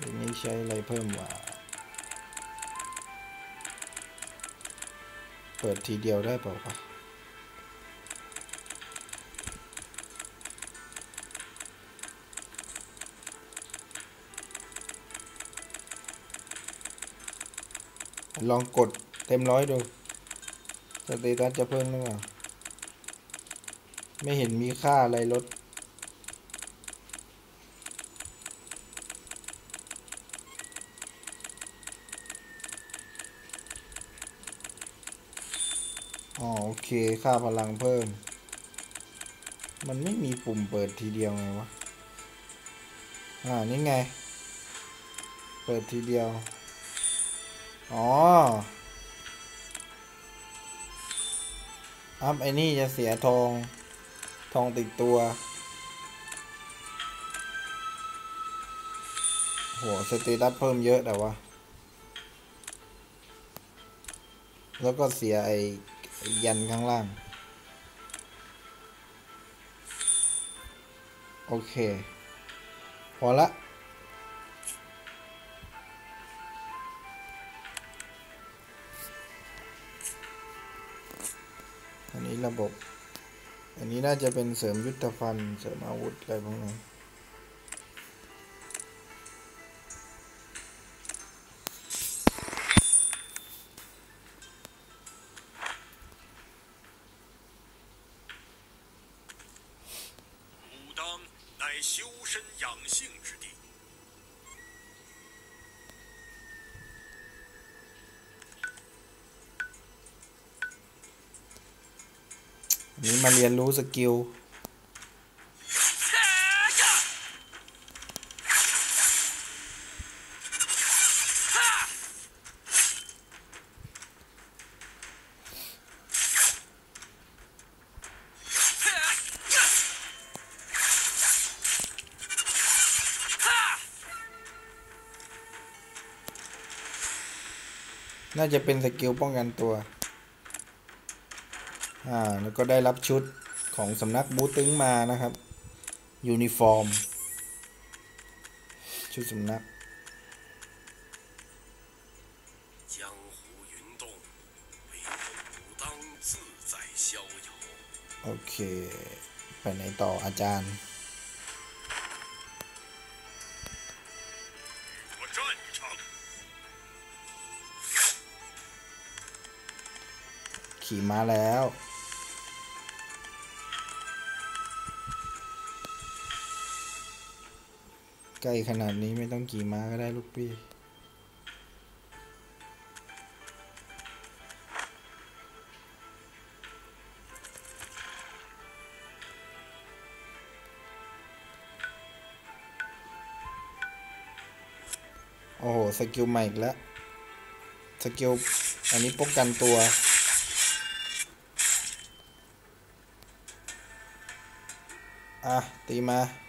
ทีนี้ใช้อะไรเพิ่มวะเปิดทีเดียวได้เปล่าวะลองกดเต็มร้อยดู สเตตัสจะเพิ่มหรือเปล่า ไม่เห็นมีค่าอะไรลด อ๋อโอเค ค่าพลังเพิ่ม มันไม่มีปุ่มเปิดทีเดียวไงวะ อ่า นี่ไง เปิดทีเดียว อ๋อ อัพไอ้นี่จะเสียทอง ทองติดตัว โห สเตตัสเพิ่มเยอะแต่ว่าแล้วก็เสียไอ ยันข้างล่าง โอเค พอละอันนี้ระบบ อันนี้น่าจะเป็นเสริมยุทธภัณฑ์เสริมอาวุธอะไรพวกนี้ นนี้มาเรียนรู้สกิล น่าจะเป็นสกิลป้องกันตัว อ่าแล้วก็ได้รับชุดของสำนักบูติ้งมานะครับ ยูนิฟอร์ม ชุดสำนักโอเค ไปไหนต่ออาจารย์ขี่มาแล้ว ใกล้ขนาดนี้ไม่ต้องขี่ม้าก็ได้ลูกพี่ โอ้โห สกิลใหม่อีกแล้ว สกิล อันนี้ป้องกันตัวอะตีมา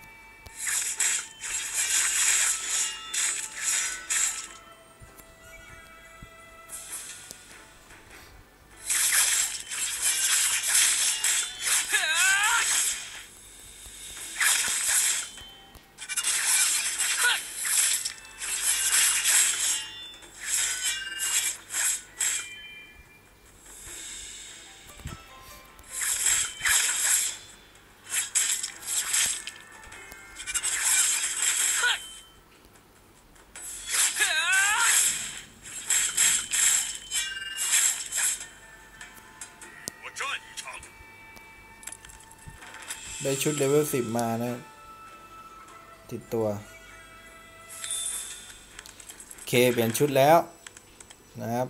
ได้ชุดเลเวลสิบมานะติดตัวโอเคเปลี่ยนชุดแล้วนะครับ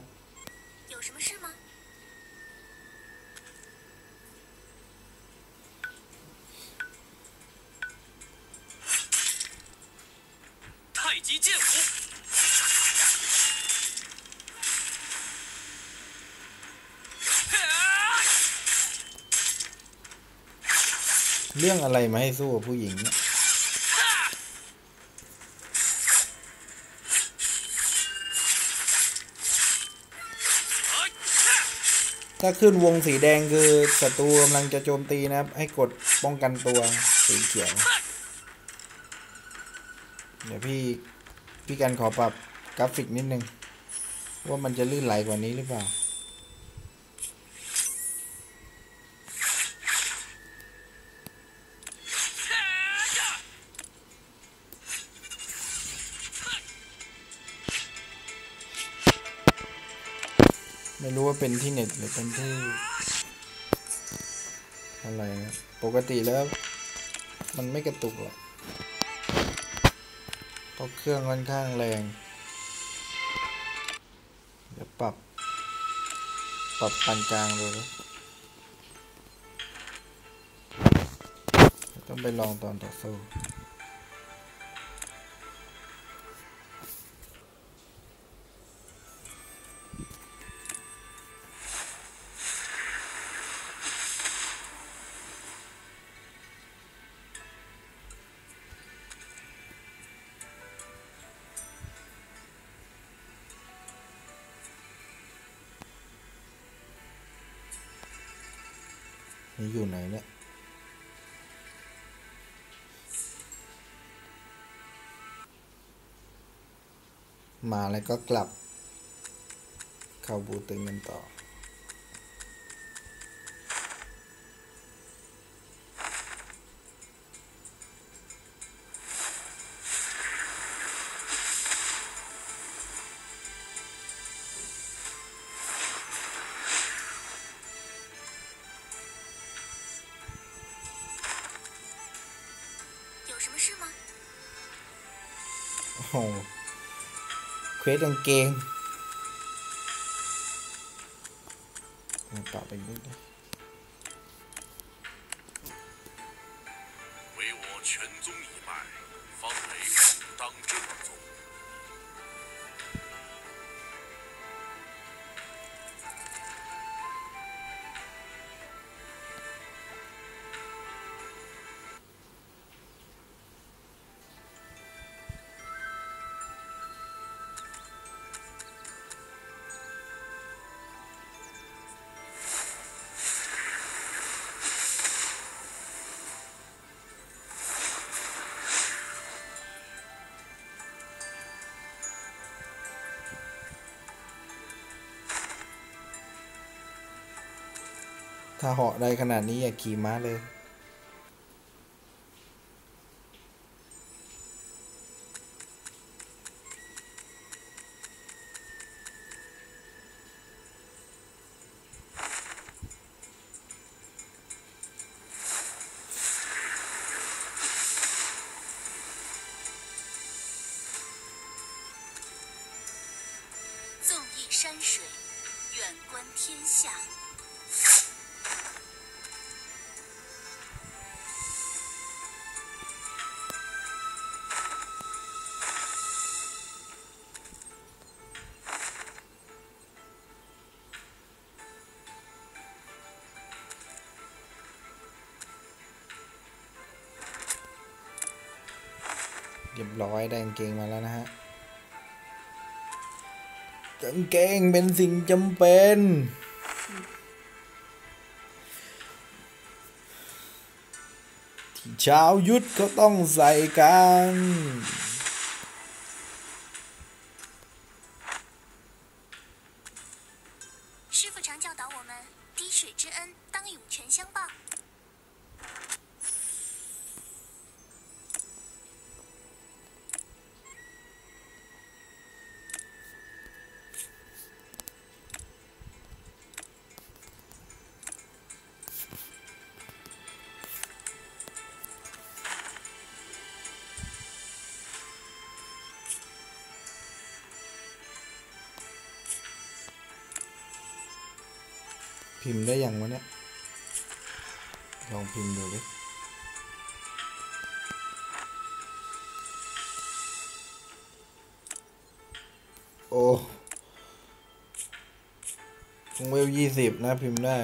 อะไรมาให้สู้กับผู้หญิงเนี่ยถ้าขึ้นวงสีแดงคือศัตรูกำลังจะโจมตีนะครับ ให้กดป้องกันตัวสีเขียว เดี๋ยวพี่พี่กันขอปรับกราฟิกนิดนึง ว่ามันจะลื่นไหลกว่านี้หรือเปล่า เป็นที่เน็ตหรือเป็นที่ อะไรนะปกติแล้ว มันไม่กระตุกหรอกเพราะเครื่องค่อนข้างแรงเดี๋ยวปรับ ปรับปานกลางดูนะต้องไปลองตอนต่อสู้ นี่อยู่ไหนเนี่ย มาแล้วก็กลับ เข้าบูตึงกันต่อ 是吗？โอ้โหเควสกงเกต ถ้าเหาะได้ขนาดนี้อย่าขี่ม้าเลย 纵逸山水，远观天下。 ร้อยได้กางเกงมาแล้วนะฮะกางเกงเป็นสิ่งจำเป็นที่ชาวยุทธเขาต้องใส่กัน พิมพ์ได้ยังวะเนี่ย ลองพิมพ์ดูดิโอ้คงเวลยี่สิบนะพิมพ์ได้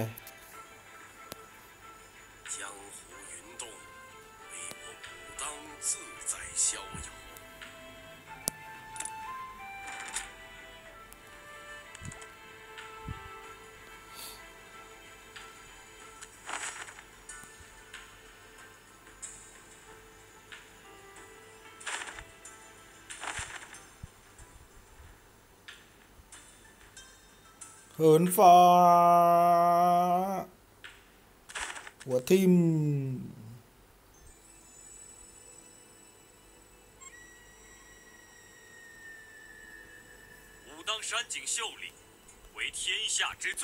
เหินฟ้า หัวทิม 武当山景秀丽，为天下之最。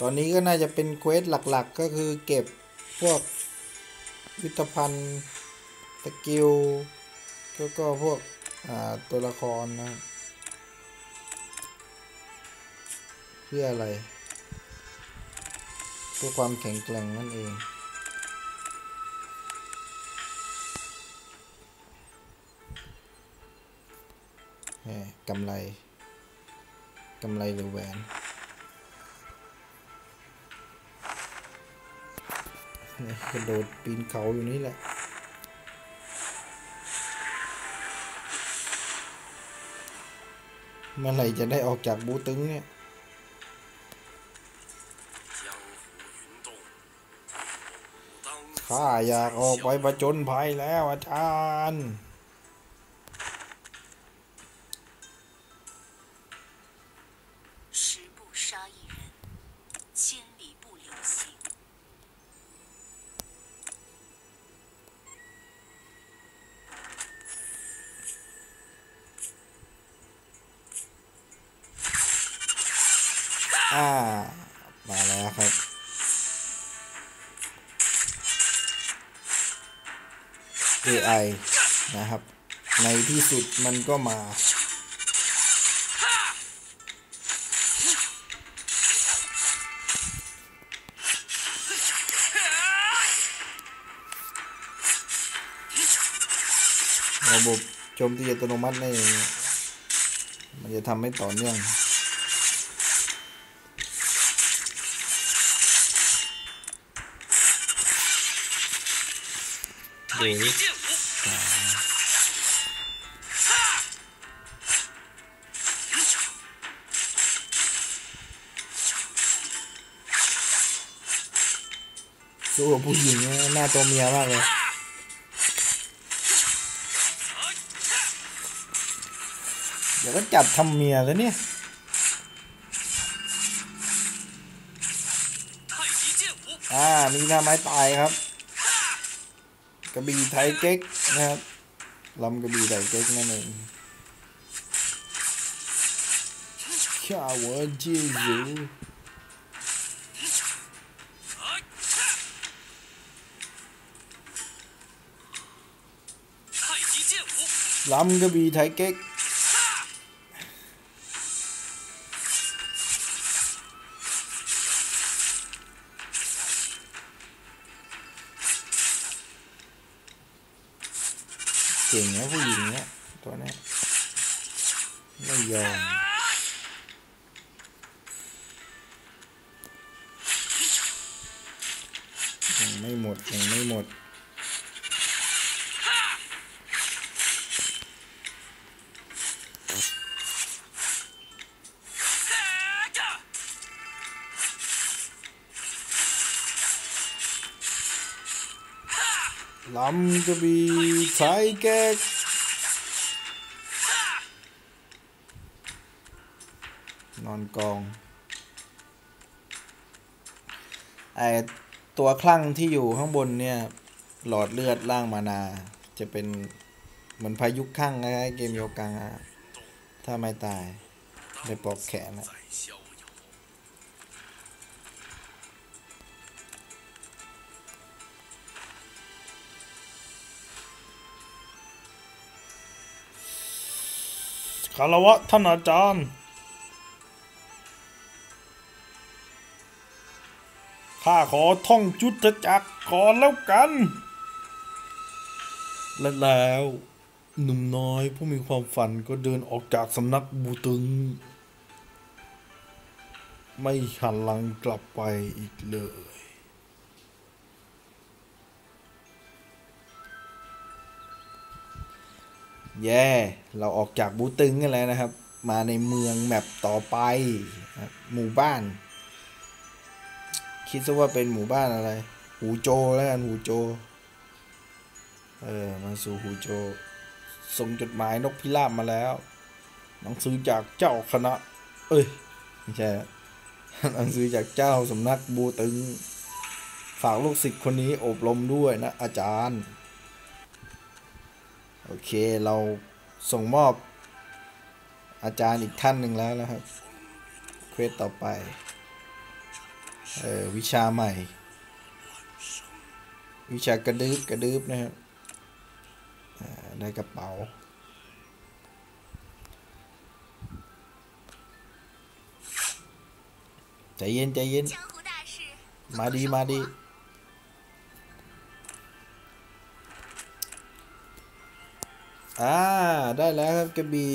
ตอนนี้ก็น่าจะเป็นเควสหลักๆ ก็คือเก็บพวกวิตภัณฑ์ สกิลแล้วก็พวก อ่า ตัวละครนะ พื่ออะไร เพื่อความแข็งแกร่งนั่นเองแหมกำไร กำไรหรือแหวนนี่กระโดดปีนเขาอยู่นี่แหละเมื่อไหร่จะได้ออกจากบูตึงเนี่ย ข้าอยากออกไปประจนภัยแล้วอาจารย์ อ่า มาแล้วครับ AI นะครับ ในที่สุดมันก็มา ระบบโจมตีอัตโนมัตินี่มันจะทำให้ต่อเนื่อง เบรกสู้กับผู้หญิงหน้าตัวเมียมากเลยเดี๋ยวก็จับทำเมียแล้วเนี่ยอ่ามีหน้าไม้ตายครับ กระบี่ไทยเก๊กนะครับลำกระบี่ไทยเก๊กนั่นเองข้าวจีจูลำกระบี่ไทยเก๊ก ไม่หมดลำกระบี่ไทยแก๊กนอนกองไอ ตัวคลั่งที่อยู่ข้างบนเนี่ย หลอดเลือดล่างมานา จะเป็นเหมือนพายุคลั่งนะเกมโยกังอะถ้าไม่ตายไปปอกแขนนะคารวะท่านอาจารย์ ข้าขอท่องจุดจักรก่อนแล้วกัน และแล้วหนุ่มน้อยผู้มีความฝันก็เดินออกจากสำนักบูตึง ไม่หันหลังกลับไปอีกเลย แย่เราออกจากบูตึงกันแล้วนะครับ มาในเมืองแมปต่อไป หมู่บ้าน คิดซะว่าเป็นหมู่บ้านอะไร หูโจแล้วกันหูโจ เออมาสู่หูโจ ส่งจดหมายนกพิราบมาแล้ว หนังสือจากเจ้าคณะ เอ้ย ไม่ใช่ หนังสือจากเจ้าสำนักบูตึง ฝากลูกศิษย์คนนี้อบรมด้วยนะ อาจารย์ โอเคเราส่งมอบอาจารย์อีกท่านหนึ่งแล้วนะครับ เควสต่อไป ออวิชาใหม่ วิชากระดึบกระดึบนะครับได้กระเป๋า ใจเย็นใจเย็น มาดีมาดีอ่า ได้แล้วครับกระบี่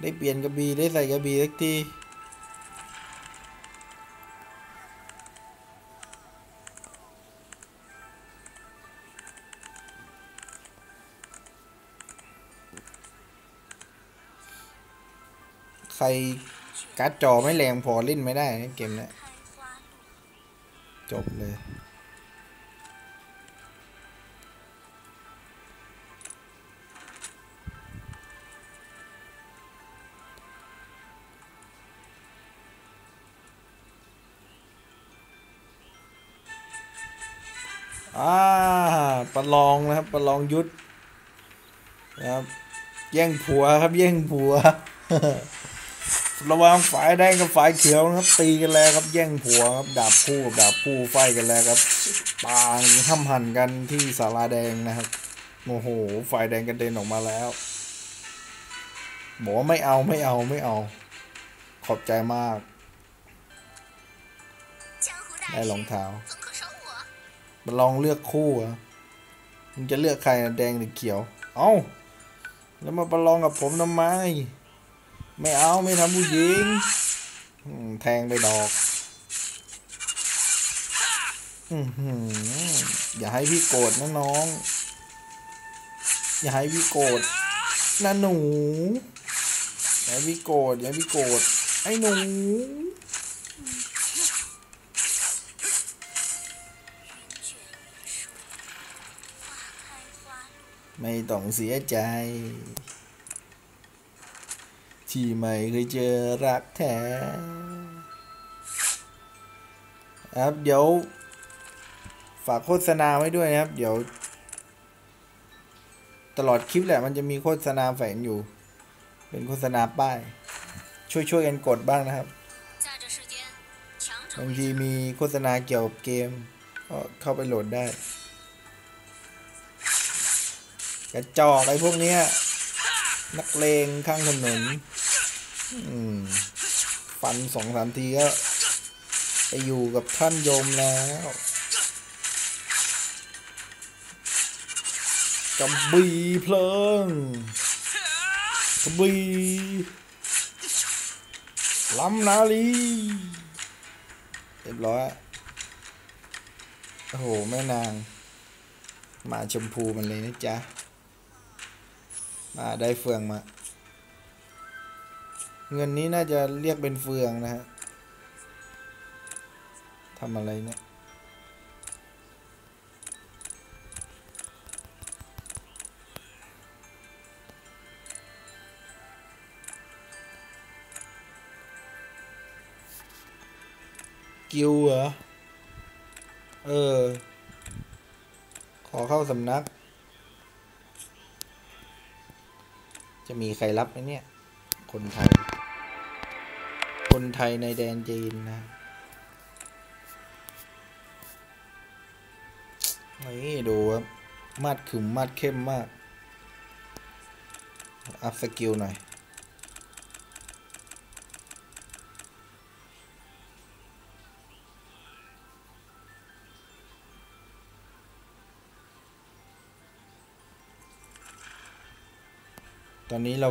ได้เปลี่ยนกระบี่ได้ใส่กระบี่สักที ใครการ์ดจอไม่แรงพอลิ่นไม่ได้นะเกมนี้จบเลยอ่าประลองนะครับประลองยุทธนะครับแย่งผัวครับแย่งผัว ระวังฝ่ายแดงกับฝ่ายเขียวครับ ตีกันแล้วครับแย่งผัวครับดาบคู่กับดาบคู่ไฟกันแล้วครับปางห้ำหั่นกันที่ศาลาแดงนะครับโอ้โหฝ่ายแดงกันเด็นออกมาแล้วบอกว่าไม่เอาไม่เอาไม่เอา ขอบใจมากได้รองเท้ามาลองเลือกคู่อะมึงจะเลือกใครแดงหรือเขียว เอา้า แล้วมาประลองกับผมทำไม ไม่เอาไม่ทำผู้หญิงแทงไปดอกอย่าให้พี่โกรธนะน้อง อย่าให้พี่โกรธนะหนูอย่าให้พี่โกรธอย่าให้พี่โกรธไอ้หนูไม่ต้องเสียใจ ที่ไม่เคยเจอรักแท้ครับเดี๋ยว ฝากโฆษณาไว้ด้วยนะครับ เดี๋ยว ตลอดคลิปแหละมันจะมีโฆษณาแฝงอยู่ เป็นโฆษณาป้าย ช่วยช่วยกันกดบ้างนะครับบางทีมีโฆษณาเกี่ยวกับเกมก็เข้าไปโหลดได้ กระจอกไอ้พวกนี้นักเลงข้างถนน ฟันสองสามทีก็ไปอยู่กับท่านโยมแล้วกระบี่เพลิงกระบี่ลำนาลีเรียบร้อย โอ้โห แม่นาง มาชมพูมันเลยนะจ๊ะ มาได้เฟืองมา เงินนี้น่าจะเรียกเป็นเฟืองนะฮะทำอะไรเนี่ยกิวเหรอ เออ ขอเข้าสำนัก จะมีใครรับไหมเนี่ย คนไทย คนไทยในแดนจีนนะนี่ดูครับมาดขึมมาดเข้มมาก อัพสกิลหน่อย ตอนนี้เรา